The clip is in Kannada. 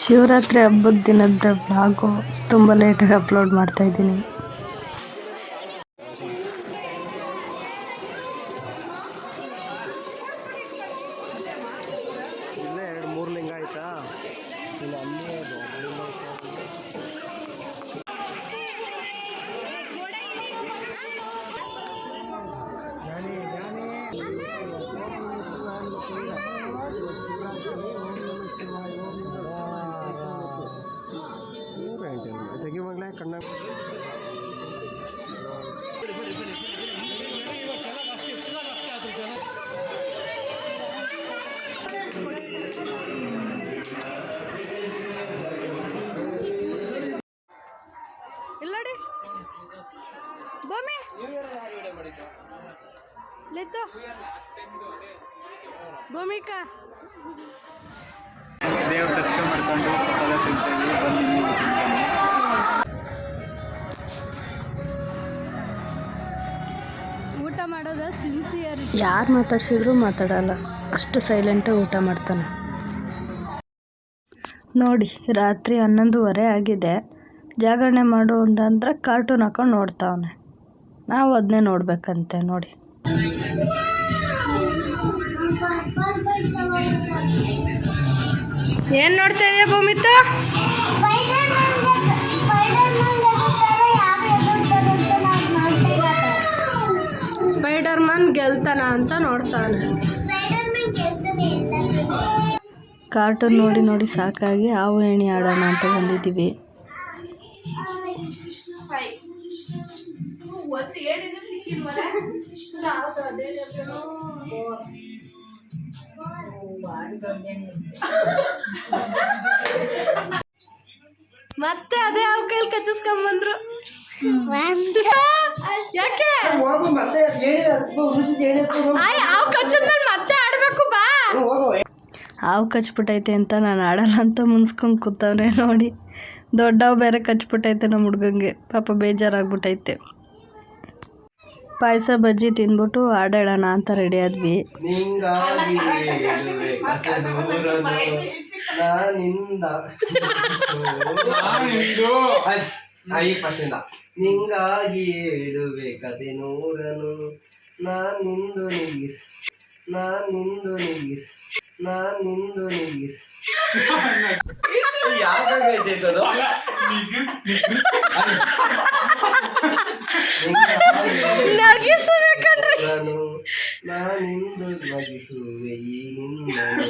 ಶಿವರಾತ್ರಿ ಹಬ್ಬದ ದಿನದ ಬ್ಲಾಗು ತುಂಬ ಲೇಟಾಗಿ ಅಪ್ಲೋಡ್ ಮಾಡ್ತಾ ಇದ್ದೀನಿ. ಶಿವಾಯ ಇಲ್ಲಡಿ. ಭೂಮಿ. ಲಿತ್ತು ಭೂಮಿಕಾ. ದೇವ್ರ ದರ್ಶನ ಮಾಡ್ಕೊಂಡು ತಿಂತೇವೆ ಯಾರು ಮಾತಾಡ್ಸಿದ್ರು ಮಾತಾಡಲ್ಲ. ಅಷ್ಟು ಸೈಲೆಂಟಾಗಿ ಊಟ ಮಾಡ್ತಾನೆ. ನೋಡಿ, ರಾತ್ರಿ ಹನ್ನೊಂದುವರೆ ಆಗಿದೆ. ಜಾಗರಣೆ ಮಾಡು ಅಂತಂದ್ರೆ ಕಾರ್ಟೂನ್ ಹಾಕೊಂಡು ನೋಡ್ತಾವನೆ. ನಾವು ಅದನ್ನೇ ನೋಡ್ಬೇಕಂತೆ, ನೋಡಿ. ಏನು ನೋಡ್ತಾ ಇದೆಯಾ ಭೂಮಿತ? ಗೆಲ್ತಾನ ಅಂತ ನೋಡ್ತಾನೆ. ಕಾರ್ಟೂನ್ ನೋಡಿ ನೋಡಿ ಸಾಕಾಗಿ ಹಾವು ಏಣಿ ಆಡೋಣ ಅಂತ ಬಂದಿದ್ದೀವಿ. ಮತ್ತೆ ಅದೇ ಹಾವು ಕೈಲಿ ಕಚ್ಚಿಸ್ಕೊಂಬಂದ್ರು ಯಾಕೆ? ಹೋಗು ಮತ್ತೆ. ಹಾವು ಕಚ್ಚಿದ್ಮೇಲೆ ಮತ್ತೆ ಆಡ್ಬೇಕು ಬಾ. ಹೋಗು. ಹಾವು ಕಚ್ಬಿಟ್ಟೈತೆ ಅಂತ ನಾನು ಆಡಲ್ಲ ಅಂತ ಮುನ್ಸ್ಕೊಂಡು ಕೂತವ್ರೆ ನೋಡಿ. ದೊಡ್ಡವು ಬೇರೆ ಕಚ್ಬಿಟ್ಟೈತೆ ನಮ್ಮ ಹುಡ್ಗಂಗೆ. ಪಾಪ ಬೇಜಾರಾಗ್ಬಿಟ್ಟೈತೆ. ಪಾಯಸ ಬಜ್ಜಿ ತಿಂದ್ಬಿಟ್ಟು ಆಡೋಣ ಅಂತ ರೆಡಿ ಆದ್ವಿ. ನಿಂಗಾಗಿ first ಇಂದ. ನಿಂಗಾಗಿ ಹೇಳುವೆ ಕತೆ ನೋಡನು ನಾನಿಂದು ನಿಗಿಸ್ ನಾನಿಂದು ನಿಗಿಸ್ ನಾನಿಂದು ನಿಗಿಸ್ ಯಾಕಾಗೈತೆ ಇದು? ನಿಂಗಾಗಿ ನೂರನು ನಾನಿಂದು ನಗಿಸುವೆ ಈ ನಿನ್ನನು